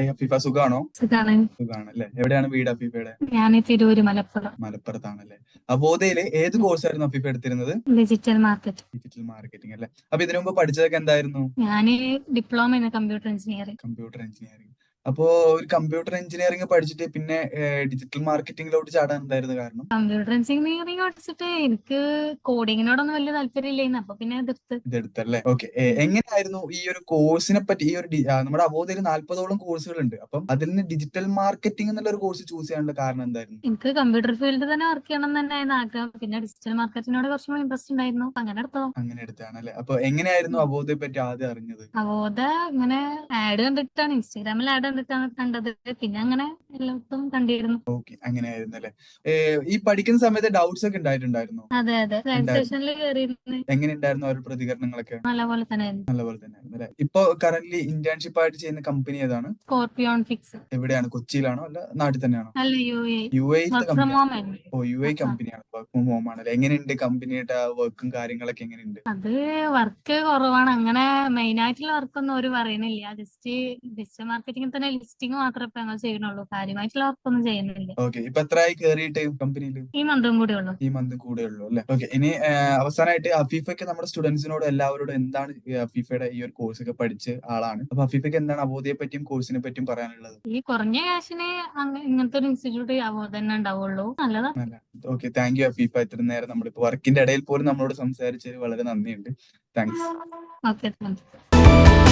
Hi Afeefa സുഖാണോ? സുഖാണല്ലേ. സുഖാണ് എവിടെയാണ് വീട് അഫീഫയുടെ ഞാൻ തിരൂര് മലപ്പുറം. മലപ്പുറത്താണല്ലേ. അബോധയിൽ ഏത് കോഴ്സായിരുന്നു അഫീഫ എടുത്തിരുന്നത്? ഡിജിറ്റൽ മാർക്കറ്റ് ഡിജിറ്റൽ മാർക്കറ്റിംഗ് അല്ലേ. അപ്പൊ ഇതിനു മുമ്പ് പഠിച്ചതൊക്കെ എന്തായിരുന്നു? ഞാൻ diploma computer engineering. Computer engineering. അപ്പോ ഒരു കമ്പ്യൂട്ടർ എഞ്ചിനീയറിംഗ് പഠിച്ചിട്ട് പിന്നെ ഡിജിറ്റൽ മാർക്കറ്റിംഗിലോട്ട് ചാടാൻ എന്തായിരുന്നു കാരണം? കമ്പ്യൂട്ടർ എഞ്ചിനീയറിംഗ് പഠിച്ചിട്ട് എനിക്ക് കോഡിങ്ങിനോടൊന്നും വലിയ താല്പര്യമില്ലായിരുന്നു. അപ്പൊ പിന്നെ എതിർത്ത് ഇതെടുത്തല്ലേ? ഓക്കെ എങ്ങനെയായിരുന്നു ഈ ഒരു കോഴ്സിനെ പറ്റി ഈ ഒരു നമ്മുടെ അബോധയിൽ നാല്പതോളം കോഴ്സുകൾ ഉണ്ട് അപ്പം അതിൽ നിന്ന് ഡിജിറ്റൽ മാർക്കറ്റിംഗ് എന്നുള്ള ഒരു കോഴ്സ് ചൂസ് ചെയ്യാനുള്ള കാരണം എന്തായിരുന്നു? എനിക്ക് കമ്പ്യൂട്ടർ ഫീൽഡിൽ തന്നെ വർക്ക് ചെയ്യണം എന്ന് തന്നെയായിരുന്നു ആഗ്രഹം. പിന്നെ ഡിജിറ്റൽ മാർക്കറ്റിനോട് കുറച്ചും ഇൻട്രസ്റ്റ് ഉണ്ടായിരുന്നു. അങ്ങനെ എടുത്തോ അങ്ങനെ എടുത്താണ് അല്ലേ അപ്പൊ എങ്ങനെയായിരുന്നു അബോധയെ പറ്റി ആദ്യം അറിഞ്ഞത്? അവോധ ഇങ്ങനെ ആഡ് കണ്ടിട്ടാണ്. ഇൻസ്റ്റാഗ്രാമിൽ ആഡ് കണ്ടിട്ടാണ് കണ്ടത് പിന്നെ അങ്ങനെ എല്ലായിടത്തും കണ്ടിരുന്നു. ഓക്കെ അങ്ങനെയായിരുന്നു അല്ലേ ഈ പഠിക്കുന്ന സമയത്ത് ഡൗട്ട്സ് ഒക്കെ ഉണ്ടായിട്ടുണ്ടായിരുന്നു? അതെ അതെ. സ്റ്റേഷനിൽ കയറിയിരുന്നു എങ്ങനെ ഉണ്ടായിരുന്നു അവരുടെ പ്രതികരണങ്ങളൊക്കെ നല്ലപോലെ തന്നെ നല്ലപോലെ തന്നെ ആയിരുന്നു. അല്ലെ? ഇപ്പൊ കറന്റ് ഇന്റേൺഷിപ്പ് ആയിട്ട് ചെയ്യുന്ന കമ്പനി ഏതാണ്? സ്കോർപിയോൺ ഫിക്സ് എവിടെയാണ്? കൊച്ചിയിലാണോ അല്ല നാട്ടിൽ തന്നെയാണോ? അല്ല U A U A oh U A. കമ്പനിയാണ് വർക്ക് ഫ്രം ഹോം ആണല്ലേ? എങ്ങനെയുണ്ട് കമ്പനിയുടെ വർക്കും കാര്യങ്ങളൊക്കെ എങ്ങനെയുണ്ട്? അത് വർക്ക് കുറവാണ്. അങ്ങനെ മെയിൻ ആയിട്ടുള്ള വർക്കൊന്നും ഒരു പറയുന്നില്ല ജസ്റ്റ് ഡിജിറ്റൽ മാർക്കറ്റിംഗിൽ തന്നെ ലിസ്റ്റിംഗ് മാത്രമേ ഇപ്പൊ ഞങ്ങൾ ചെയ്യണുള്ളൂ കാര്യമായിട്ടുള്ള വർക്കൊന്നും ചെയ്യുന്നില്ല. ഓക്കെ. ഇപ്പൊ എത്രയായി കേറിയിട്ട് കമ്പനിയിൽ ഈ മന്തും കൂടെ ഉള്ളൂ. ഈ മന്ത് കൂടെ ഉള്ളൂ അല്ലെ? ഓക്കെ. ഇനി അവസാനമായിട്ട് അഫീഫയ്ക്ക് നമ്മുടെ സ്റ്റുഡൻസിനോട് എല്ലാവരോടും എന്താണ് അഫീഫയുടെ ഈ ഒരു കോഴ്സ് ഒക്കെ പഠിച്ച ആളാണ്. അപ്പൊ അഫീഫയ്ക്ക് എന്താണ് അബോധയെ പറ്റിയും കോഴ്സിനെ പറ്റിയും പറയാനുള്ളത്? ഈ കുറഞ്ഞ ക്യാഷിന് ഇങ്ങനത്തെ ഒരു ഇൻസ്റ്റിറ്റ്യൂട്ട് അവ തന്നെ ഉണ്ടാവുള്ളൂ. നല്ലതാ. ഓക്കെ. താങ്ക് യു അഫീഫ ഇത്ര നേരം നമ്മളിപ്പോ വർക്കിന്റെ ഇടയിൽ പോലും നമ്മളോട് സംസാരിച്ചതിൽ വളരെ നന്ദിയുണ്ട്. താങ്ക്സ്. ഓക്കെ. താങ്ക്